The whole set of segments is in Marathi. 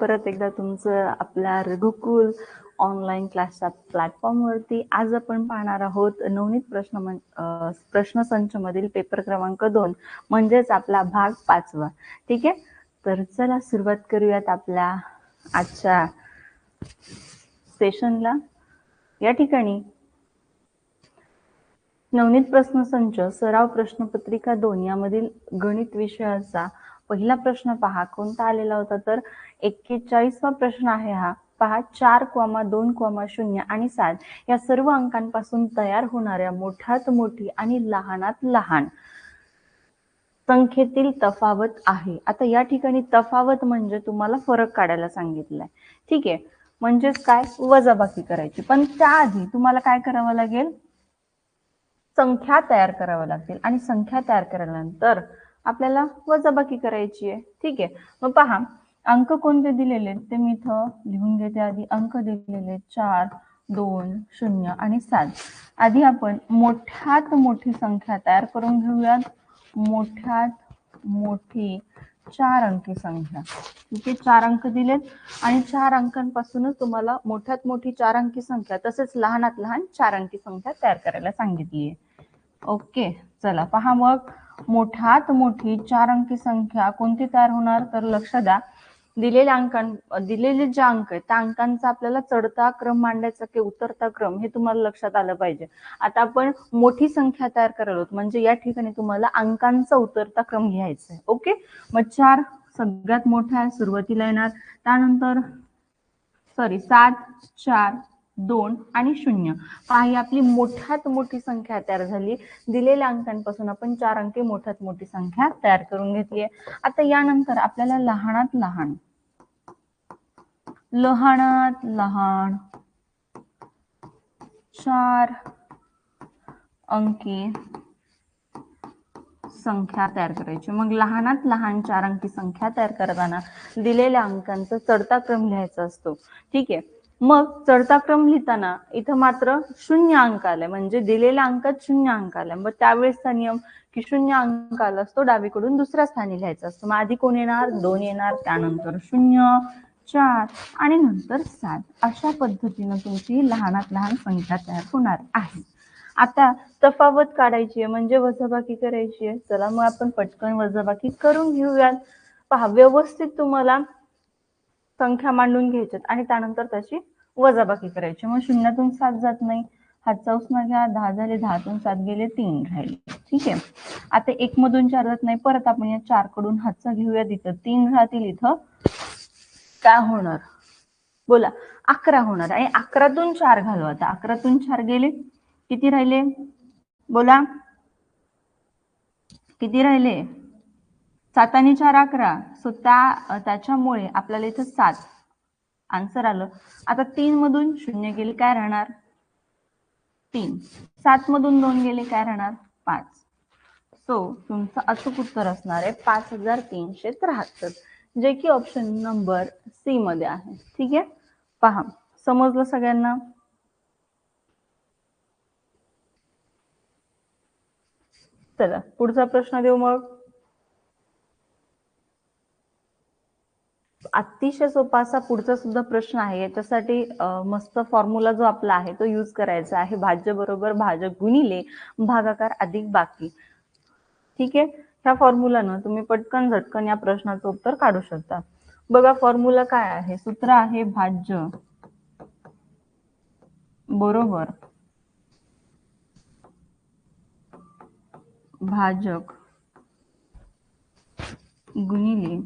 परत एकदा तुमचं आपल्या रघुकुल ऑनलाईन क्लासच्या प्लॅटफॉर्मवरती आज आपण पाहणार आहोत नवनीत प्रश्न मन- मधील पेपर क्रमांक दोन म्हणजेच आपला भाग पाचवा. ठीक आहे? तर चला सुरुवात करूयात आपल्या आजच्या सेशनला या ठिकाणी नवनीत प्रश्नसंच सराव प्रश्नपत्रिका दोन यामधील गणित विषयाचा पहिला प्रश्न पहा कोणता आलेला होता? तर एक्केचाळीसवा प्रश्न आहे हा. पहा चार क्वामा दोन क्वामा शून्य आणि सात. या सर्व अंकांपासून तयार होणाऱ्या मोठ्यात मोठी आणि लहानात लहान संख्येतील तफावत आहे. आता या ठिकाणी तफावत म्हणजे तुम्हाला फरक काढायला सांगितलाय. ठीक आहे? म्हणजेच काय? वजाबाकी करायची. पण त्याआधी तुम्हाला काय करावं लागेल? संख्या तयार कराव्या लागतील आणि संख्या तयार केल्यानंतर आपल्याला वजाबाकी करायची आहे. ठीक आहे. मग पहा अंक कोणते दिलेले आहेत? ते मी इथं लिहून घेते आधी. अंक दिलेले चार दोन शून्य आणि सात. आधी आपण मोठ्यात मोठी संख्या तयार करून घेऊयात. मोठ्यात मोठी चार अंकी संख्या. ठीक आहे? चार अंक दिलेत. आणि चार अंकांपासूनच तुम्हाला मोठ्यात मोठी चार अंकी संख्या तसेच लहानात लहान चार अंकी संख्या तयार करायला सांगितली आहे. ओके. चला पहा मग. मोठ्यात मोठी चार अंकी संख्या कोणती तयार होणार? तर लक्ष द्या. दिलेल्या अंकां दिलेले जे अंक आहेत त्या अंकांचा आपल्याला चढता क्रम मांडायचा की उतरता क्रम हे तुम्हाला लक्षात आलं पाहिजे. आता आपण मोठी संख्या तयार करायला आहोत म्हणजे या ठिकाणी तुम्हाला अंकांचा उतरता क्रम घ्यायचा आहे. ओके? मग चार सगळ्यात मोठा आहे सुरुवातीला येणार. त्यानंतर सॉरी सात चार दोन आणि शून्य. पहा ही आपली मोठ्यात मोठी संख्या तयार झाली. दिलेल्या अंकांपासून आपण चार अंकी मोठ्यात मोठी संख्या तयार करून घेतली आहे. आता यानंतर आपल्याला लहानात लहान. लहानात लहान. चार अंकी संख्या तयार करायची. मग लहानात लहान चार अंकी संख्या तयार करताना दिलेल्या अंकांचा चढता क्रम लिहायचा असतो. ठीक आहे? मग चढता क्रम लिहिताना इथं मात्र शून्य अंक आलाय. म्हणजे दिलेल्या अंकात शून्य अंक आलाय. मग त्यावेळेसचा नियम की शून्य अंक आला असतो डावीकडून दुसऱ्या स्थानी लिहायचा असतो. मग आधी कोण येणार? दोन येणार. त्यानंतर शून्य चार आणि नंतर सात. अशा पद्धतीनं तुमची लहानात लहान संख्या तयार होणार आहे. आता तफावत काढायची आहे. म्हणजे वजाबाकी करायची आहे. चला मग आपण पटकन वजाबाकी करून घेऊयात. पहा व्यवस्थित तुम्हाला संख्या मांडून घ्यायच्यात आणि त्यानंतर त्याची वजाबाकी करायची. मग शून्यातून सात जात नाही. हातचा उसना घ्या दहा झाले दहातून सात गेले तीन राहिले. ठीक आहे? आता एक मधून चार जात नाही. परत आपण या चारकडून हातचा घेऊया तिथं. तीन राहतील इथं. काय होणार? बोला. अकरा होणार आणि अकरातून चार घालू आता. अकरातून चार गेले. किती राहिले? बोला. किती राहिले? सात आणि चार अकरा. सो त्या त्याच्यामुळे आपल्याला इथं सात. आन्सर आलं. आता तीन मधून शून्य गेले काय राहणार? तीन. सात मधून दोन गेले काय राहणार? पाच. सो तुमचं अचूक उत्तर असणार आहे पाच हजार तीनशे त्र्याहत्तर. जे की ऑप्शन नंबर सी मध्ये आहे. ठीक आहे? पहा. समजलं सगळ्यांना? चला. पुढचा प्रश्न देऊ मग. अतिशय सोपा असा पुढचा सुद्धा प्रश्न आहे. याच्यासाठी मस्त फॉर्म्युला जो आपला आहे तो यूज करायचा आहे. भाज्य बरोबर भाजक गुणिले भागाकार अधिक बाकी. ठीक आहे? ह्या फॉर्म्युलानं तुम्ही पटकन झटकन या प्रश्नाचं उत्तर काढू शकता. बघा फॉर्म्युला काय आहे? सूत्र आहे भाज्य बरोबर भाजक गुणिले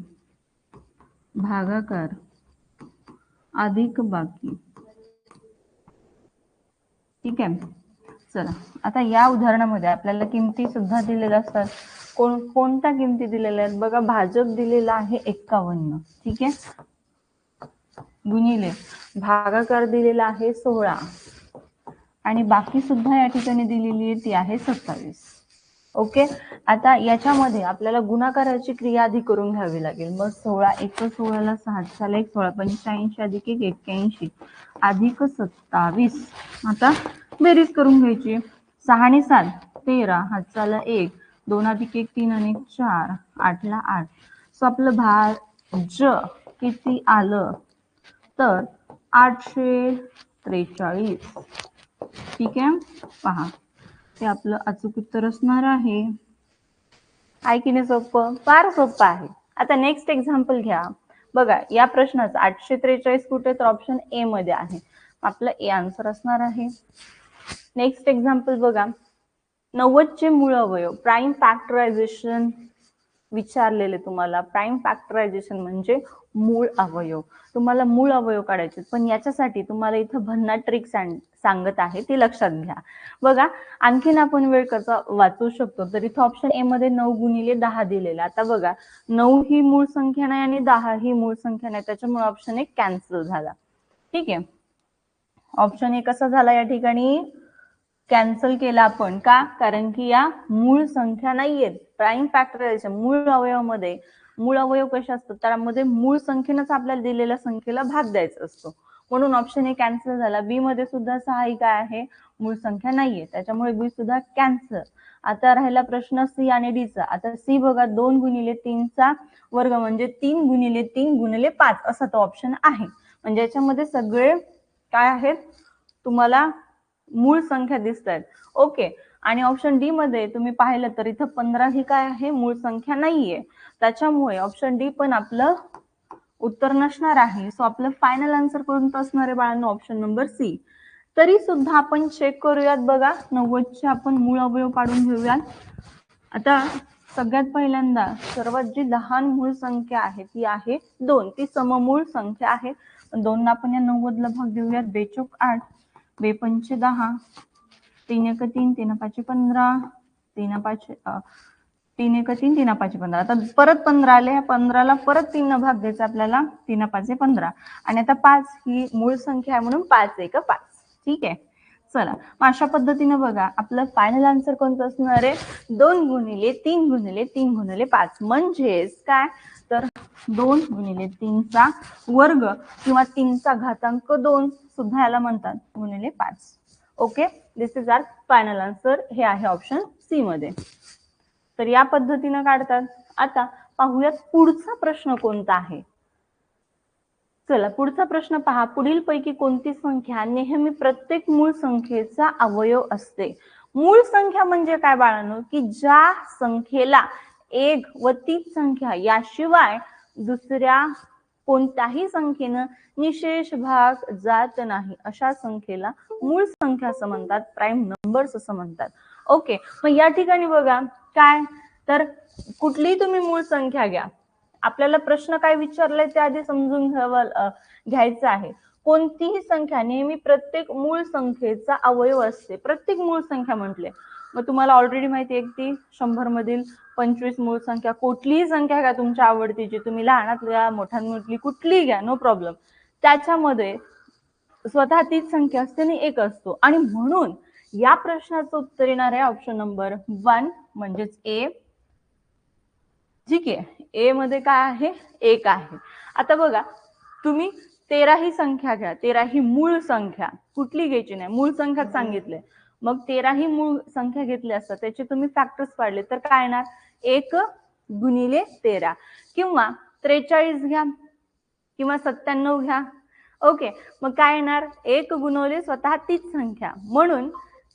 भागाकार. अधिक बाकी. ठीक आहे. चला. आता या उदाहरणामध्ये आपल्याला किमती सुद्धा दिलेल्या असतात. कोण कोणत्या किमती दिलेल्या आहेत? बघा भाजक दिलेला आहे एक्कावन्न. ठीक आहे? गुणिले. भागाकार दिलेला आहे सोळा. आणि बाकी सुद्धा या ठिकाणी दिलेली आहे ती आहे सत्तावीस. ओके? आता याच्यामध्ये आपल्याला गुणाकाराची क्रिया आधी करून घ्यावी लागेल. मग सोळा एक सोळाला सहा झाला एक सोळा पंच्याऐंशी अधिक एक एक्क्याऐंशी अधिक सत्तावीस. आता बेरीज करून घ्यायची. सहा आणि सात तेरा हातचाला एक दोन अधिक एक तीन आणि चार आठला आठ. सो आपलं भाज किती आलं? तर आठशे त्रेचाळीस. ठीक आहे? पहा. ते आपलं अचूक उत्तर असणार आहे. आहे की नाही सोपं? फार सोपं आहे. आता नेक्स्ट एक्झाम्पल घ्या. बघा या प्रश्नाचं आठशे त्रेचाळीस कुठे तर ऑप्शन ए मध्ये आहे. आपलं ए आन्सर असणार आहे. नेक्स्ट एक्झाम्पल बघा. नव्वदचे मूळ अवयव प्राईम फॅक्टरायझेशन विचारलेले तुम्हाला. प्राईम फॅक्टरायझेशन म्हणजे मूळ अवयव. तुम्हाला मूळ अवयव काढायचे पण याच्यासाठी तुम्हाला इथं भन्ना ट्रिक सांगत आहे. ते लक्षात घ्या. बघा आणखीन आपण वेळ कसा वाचू शकतो? तर इथं ऑप्शन ए मध्ये नऊ गुणिले दहा दिलेला आता बघा नऊ ही मूळ संख्या नाही आणि दहा ही मूळ संख्या नाही. त्याच्यामुळे ऑप्शन एक कॅन्सल झाला. ठीक आहे? ऑप्शन ए कसा झाला या ठिकाणी? कॅन्सल केला आपण का? कारण की या मूळ संख्या नाहीयेत. प्राईम फॅक्टरायझेशन मूळ अवयवामध्ये. मूळ अवयव कसे असतात? त्यामध्ये मूळ संख्येनंच आपल्याला दिलेल्या संख्येला भाग द्यायचा असतो. म्हणून ऑप्शन ए कॅन्सल झाला. बी मध्ये सुद्धा सहा ही काय आहे? मूळ संख्या नाहीये. त्याच्यामुळे बी सुद्धा कॅन्सल आता राहिला प्रश्न सी आणि डीचा आता सी बघा दोन गुणिले तीनचा वर्ग म्हणजे तीन गुणिले तीन गुणिले पाच. असा तो ऑप्शन आहे. म्हणजे याच्यामध्ये सगळे काय आहेत? तुम्हाला मूळ संख्या दिसत आहेत ओके आणि ऑप्शन डी मध्ये तुम्ही पाहिलं तर इथं पंधरा ही काय आहे? मूळ संख्या नाहीये. त्याच्यामुळे ऑप्शन डी पण आपलं उत्तर नसणार आहे. सो आपलं फायनल आन्सर कोणतं असणार आहे बाळांनो? ऑप्शन नंबर सी तरी सुद्धा आपण चेक करूयात बघा. नव्वदचे आपण मूळ अवयव काढून घेऊयात. आता सगळ्यात पहिल्यांदा सर्वात जी लहान मूळ संख्या आहे ती आहे दोन. ती सममूळ संख्या आहे. दोन आपण या नव्वदला भाग देऊयात. बेचोक आठ. बेपंचे दहा तीन एक तीन तीन पाचशे पंधरा तीन पाचशे तीन एक तीन तीन पाचशे पंधरा. आता परत पंधरा आले पंधराला परत तीन भाग द्यायचा आपल्याला तीन पाचशे पंधरा. आणि आता पाच ही मूळ संख्या आहे म्हणून पाच एक पाच. ठीक आहे? चला मग अशा पद्धतीनं बघा आपलं फायनल आन्सर कोणतं असणार आहे? दोन गुणिले तीन गुणिले तीन गुणिले पाच. म्हणजेच काय? तर दोन गुणिले तीनचा वर्ग किंवा तीनचा घातांक दोन. सुद्धा याला म्हणतात गुणिले पाच. Okay this is our final answer हे आहे ऑप्शन सी मध्ये. तर या पद्धतीनं काढतात. आता पाहूयात पुढचा प्रश्न कोणता आहे? चला पुढचा प्रश्न पहा. पुढील पैकी कोणती संख्या? नेहमी प्रत्येक मूळ संख्येचा अवयव असते. मूळ संख्या म्हणजे काय बाळांनो? की ज्या संख्येला एक व तीच संख्या याशिवाय दुसऱ्या कोणत्याही संख्येनं निशेष भाग जात नाही. अशा संख्येला मूळ संख्या असं म्हणतात प्राईम नंबर्स असं म्हणतात. ओके मग या ठिकाणी बघा काय? तर कुठलीही तुम्ही मूळ संख्या घ्या. आपल्याला प्रश्न काय विचारलाय ते आधी समजून घ्यावं घ्यायचं आहे. कोणतीही संख्या नेहमी प्रत्येक मूळ संख्येचा अवयव असते. प्रत्येक मूळ संख्या म्हटले मग तुम्हाला ऑलरेडी माहिती आहे की शंभर मधील पंचवीस मूळ संख्या कुठलीही संख्या घ्या तुमच्या आवडतीची तुम्ही लहानातल्या मोठ्यांमधली कुठलीही घ्या नो प्रॉब्लेम त्याच्यामध्ये स्वतः तीच संख्या असते आणि एक असतो. आणि म्हणून या प्रश्नाचं उत्तर येणार आहे ऑप्शन नंबर वन म्हणजेच ए ठीक आहे. ए मध्ये काय आहे? एक आहे. आता बघा तुम्ही तेरा ही संख्या घ्या तेरा ही मूळ संख्या. कुठली घ्यायची नाही. मूळ संख्या सांगितले मग तेरा ही मूळ संख्या घेतली असतात त्याचे तुम्ही फॅक्टर्स पाडले तर काय येणार? एक गुणिले तेरा. किंवा त्रेचाळीस घ्या किंवा सत्त्याण्णव घ्या. ओके मग काय येणार? एक गुणवले स्वतः तीच संख्या. म्हणून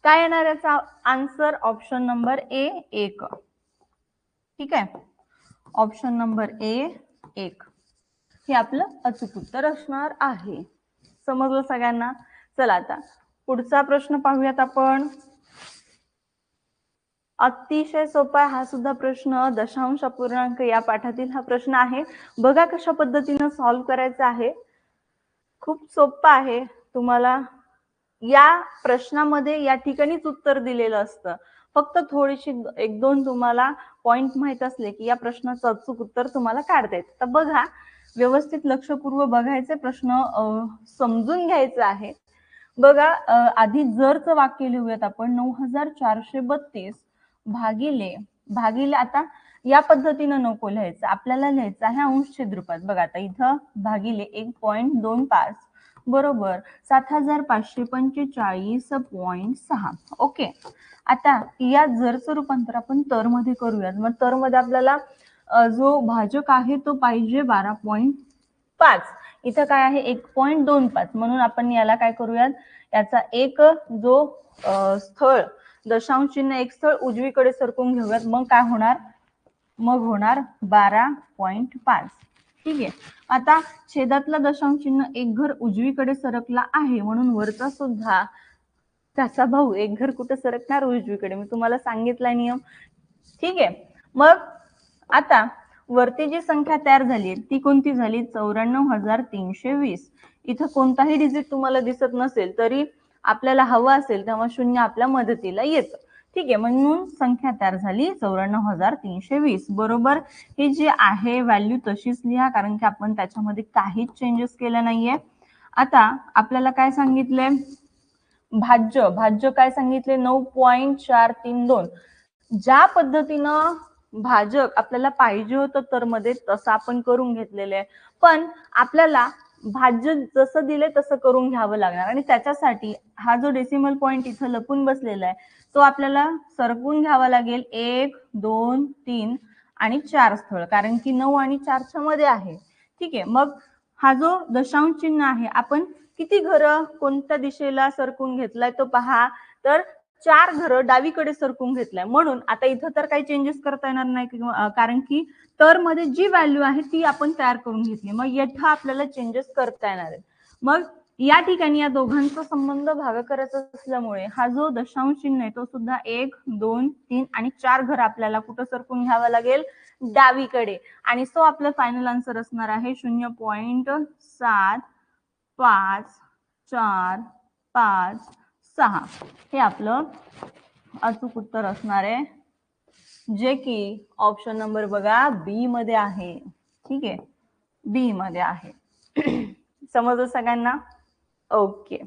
काय येणार याचा आन्सर ऑप्शन नंबर ए एक. ठीक आहे? ऑप्शन नंबर ए एक. हे आपलं अचूक उत्तर असणार आहे. समजलं सगळ्यांना? चला आता. पुढचा प्रश्न पाहूयात आपण. अतिशय सोपा हा सुद्धा प्रश्न. दशांश अपूर्णांक या पाठातील हा प्रश्न आहे. बघा कशा पद्धतीनं सॉल्व्ह करायचा आहे. खूप सोपा आहे तुम्हाला या प्रश्नामध्ये या ठिकाणीच उत्तर दिलेलं असतं. फक्त थोडीशी एक दोन तुम्हाला पॉइंट माहीत असले की या प्रश्नाचं अचूक उत्तर तुम्हाला काढता येत. तर बघा व्यवस्थित लक्षपूर्व बघायचे प्रश्न समजून घ्यायचा आहे. बघा आधी जरचं वाक्य लिहूयात आपण. नऊ हजार चारशे बत्तीस भागिले भागिले आता या पद्धतीनं नको लिहायचं. आपल्याला लिहायचं आहे अंश छेदरूपात बघा आता इथं भागिले एक पॉइंट दोन पाच. बरोबर. सात हजार पाचशे पंचेचाळीस पॉइंट सहा. ओके. आता या जरचं रूपांतर आपण तर मध्ये करूयात. मग तर मध्ये आपल्याला जो भाजक आहे तो पाहिजे बारा पॉइंट पाच. इथं काय आहे? एक पॉईंट दोन पाच. म्हणून आपण याला काय करूयात? याचा एक जो स्थळ दशांश चिन्ह एक स्थळ उजवीकडे सरकून घेऊयात. मग काय होणार? मग होणार बारा पॉइंट पाच. ठीक आहे? आता छेदातला दशांश चिन्ह एक घर उजवीकडे सरकला आहे म्हणून वरचा सुद्धा त्याचा भाऊ एक घर कुठं सरकणार? उजवीकडे. मी तुम्हाला सांगितला नियम. ठीक आहे? मग आता वरती जी संख्या तयार झाली ती कोणती झाली? चौऱ्याण्णव हजार तीनशे वीस. इथं कोणताही डिजिट तुम्हाला दिसत नसेल तरी आपल्याला हवं असेल तेव्हा शून्य आपल्या मदतीला येतं. ठीक आहे म्हणून संख्या तयार झाली चौऱ्याण्णव हजार तीनशे वीस. बरोबर? ही जी आहे व्हॅल्यू तशीच लिहा कारण की आपण त्याच्यामध्ये काहीच चेंजेस केले नाहीये. आता आपल्याला काय सांगितलंय? भाज्य. भाज्य काय सांगितले नऊ पॉईंट चार तीन दोन. ज्या पद्धतीनं भाजक आपल्याला पाहिजे होतं तर मध्ये तसं आपण करून घेतलेलं आहे. पण आपल्याला भाज्य जसं दिले तसं करून घ्यावं लागणार. आणि त्याच्यासाठी हा जो डेसिमल पॉइंट इथं लपून बसलेला आहे तो आपल्याला सरकून घ्यावा लागेल एक दोन तीन आणि चार स्थळ. कारण की नऊ आणि चारच्या मध्ये आहे. ठीक आहे मग हा जो दशांश चिन्ह आहे आपण किती घरं कोणत्या दिशेला सरकून घेतलाय तो पहा. तर चार घरं डावीकडे सरकून घेतलाय. म्हणून आता इथं तर काही चेंजेस करता येणार नाही कारण की तर मध्ये जी व्हॅल्यू आहे ती आपण तयार करून घेतली. मग येथं आपल्याला चेंजेस करता येणार आहेत. मग या ठिकाणी या दोघांचा संबंध भागाकाराचा असल्यामुळे हा जो दशांश चिन्ह आहे तो सुद्धा एक दोन तीन आणि चार घर आपल्याला कुठं सरकून घ्यावा लागेल? डावीकडे. आणि सो आपला फायनल आन्सर असणार आहे शून्य पॉइंट सात पाच चार पाच सहा. हे आपलं अचूक उत्तर असणार आहे. जे की ऑप्शन नंबर बघा बी मध्ये आहे. ठीक आहे? बी मध्ये आहे. समजलं सगळ्यांना? ओके